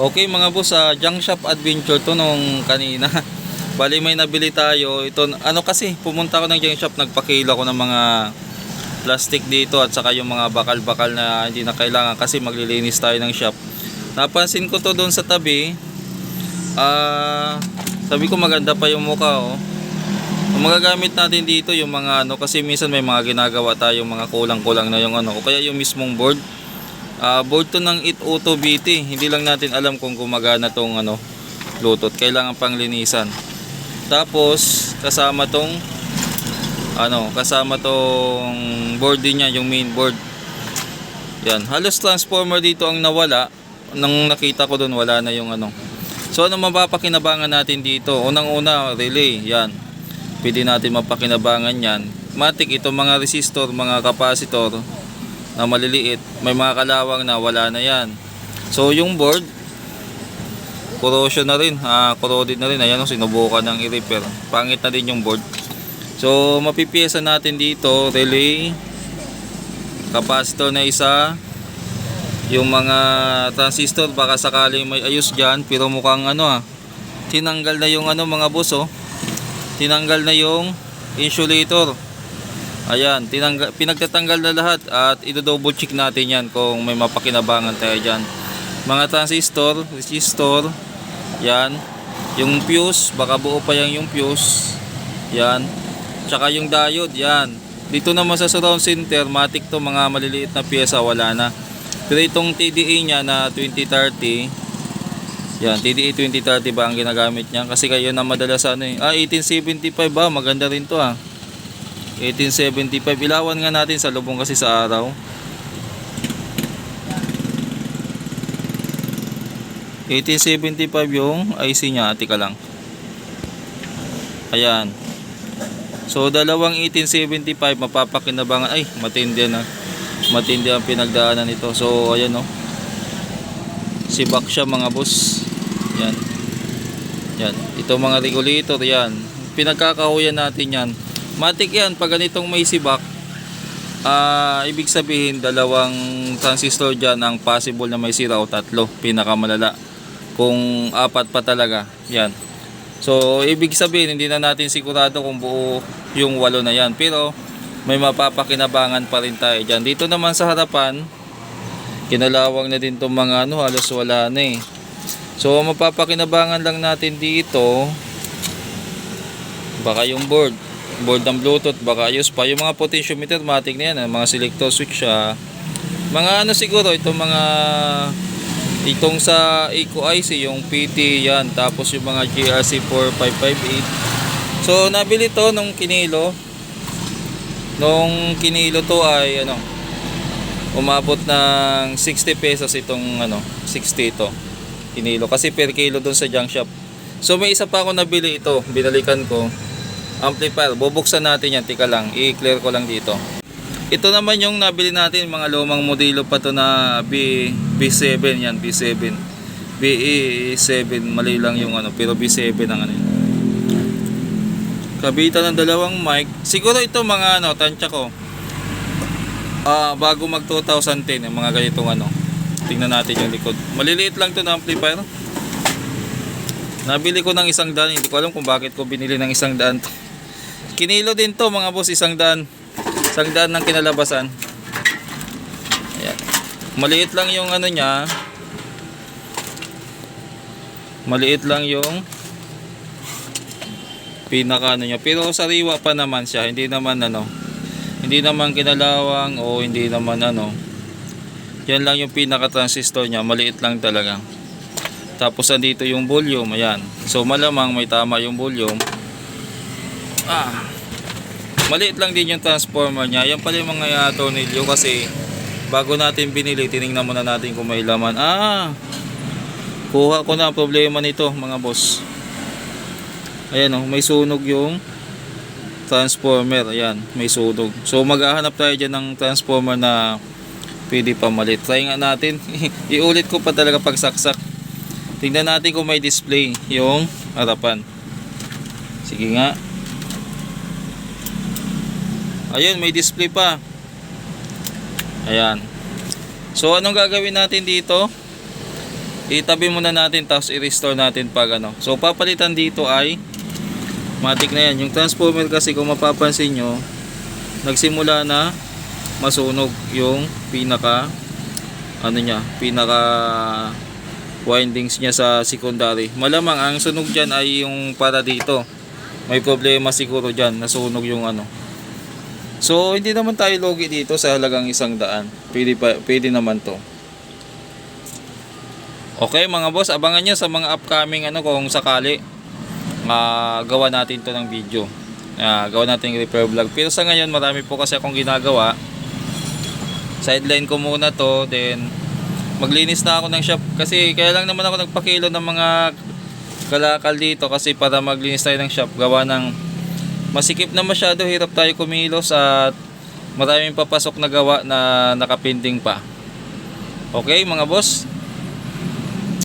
Okay mga boss, sa junk shop adventure to nung kanina. Bali may nabili tayo. Ito, ano kasi, pumunta ako ng junk shop, nagpakilo ako ng mga plastic dito at saka yung mga bakal-bakal na hindi na kailangan kasi maglilinis tayo ng shop. Napansin ko to doon sa tabi. Ah, sabi ko maganda pa yung mukha oh. Magagamit natin dito yung mga ano kasi minsan may mga ginagawa tayong mga kulang-kulang na yung ano o kaya yung mismong board. Ah, board to ng Auto BT. Hindi lang natin alam kung gumagana tong ano Bluetooth. Kailangan pang linisan. Tapos kasama tong ano, kasama tong board din niya, yung main board. Yan, halos transformer dito ang nawala. Nang nakita ko doon wala na yung ano. So ano mapapakinabangan natin dito? Unang-una, relay, yan. Pwede natin mapakinabangan yan. Matik itong mga resistor, mga kapasitor na maliliit, may mga kalawang na wala na yan. So yung board, corrosion na rin, ah, corroded na rin. Ayan, oh, sinubukan ng i-repair. Pangit na din yung board. So mapipiyesa natin dito, relay, capacitor na isa, yung mga transistor baka sakaling may ayos dyan pero mukhang ano ah tinanggal na yung ano mga boss oh tinanggal na yung insulator ayan tinanggal, pinagtatanggal na lahat at i-double check natin yan kung may mapakinabangan tayo dyan mga transistor resistor yan yung fuse baka buo pa yan yung fuse yan tsaka yung diode yan dito naman sa surround center matik to mga maliliit na pyesa wala na pero itong TDA niya na 2030, yan, TDA 2030 ba ang ginagamit niya? Kasi kayo na madalas ano eh. Ah, 1875 ba? Maganda rin to ah. 1875. Ilawan nga natin sa lubong kasi sa araw. 1875 yung IC niya. Tika lang. Ayan. So, dalawang 1875 mapapakinabangan. Ay, matindi na matindi ang pinagdaanan nito so ayan no sibak siya mga boss yan yan ito mga regulator yan pinagkakahuyan natin yan matik yan pag ganitong may sibak ah ibig sabihin dalawang transistor dyan ang possible na may sira o tatlo pinakamalala kung apat pa talaga yan so ibig sabihin hindi na natin sigurado kung buo yung walo na yan pero may mapapakinabangan pa rin tayo dyan. Dito naman sa harapan, kinalawang na din itong mga ano, halos wala na eh. So, mapapakinabangan lang natin dito, baka yung board, board ng Bluetooth, baka ayos pa. Yung mga potentiometer, matik na yan, ah, mga selector switch siya. Mga ano siguro, itong mga, itong sa Eco IC, yung PT yan, tapos yung mga GRC 4558. So, nabili to nung kinilo, Nung kinilo to ay ano umabot ng 60 pesos itong ano 60 ito kinilo kasi per kilo doon sa junk shop. So may isa pa ako nabili ito, binalikan ko. Amplifier, bubuksan natin yan, tika lang, i-clear ko lang dito. Ito naman yung nabili natin, mga lumang modelo pa to na B, B7 yan, B7. BE7, mali lang yung ano, pero B7 ang ano yun. Kabitan ng dalawang mic. Siguro ito mga ano, tansya ko. Ah, bago mag 2010, yung mga ganitong ano. Tingnan natin yung likod. Maliliit lang to na amplifier. Nabili ko ng isang daan. Hindi ko alam kung bakit ko binili ng isang daan to. Kinilo din to mga boss, isang daan. Isang daan ng kinalabasan. Ayan. Maliit lang yung ano niya. Maliit lang yung pinaka ano niya pero sariwa pa naman siya hindi naman ano hindi naman kinalawang o hindi naman ano yan lang yung pinaka transistor niya maliit lang talaga tapos andito yung volume ayan so malamang may tama yung volume ah maliit lang din yung transformer niya yan pala yung mga uh, tornilyo kasi bago natin binili tiningnan muna natin kung may laman ah kuha ko na problema nito mga boss Ayan oh, may sunog yung transformer. Ayan, may sunog. So maghahanap tayo dyan ng transformer na pwede pa malit. Try nga natin. Iulit ko pa talaga pag saksak. Tingnan natin kung may display yung harapan. Sige nga. Ayun, may display pa. Ayan. So anong gagawin natin dito? itabi muna natin tapos i-restore natin pag ano. So papalitan dito ay matik na yan. Yung transformer kasi kung mapapansin nyo, nagsimula na masunog yung pinaka ano niya, pinaka windings niya sa secondary. Malamang ang sunog dyan ay yung para dito. May problema siguro dyan, nasunog yung ano. So, hindi naman tayo logi dito sa halagang isang daan. Pwede, pa, pwede naman to. Okay mga boss, abangan nyo sa mga upcoming ano kung sakali gawa natin to ng video. Ah, gawa natin repair vlog. Pero sa ngayon, marami po kasi akong ginagawa. Sideline ko muna to, then maglinis na ako ng shop kasi kaya lang naman ako nagpakilo ng mga kalakal dito kasi para maglinis tayo ng shop gawa ng masikip na masyado hirap tayo kumilos at maraming papasok na gawa na nakapinding pa. Okay mga boss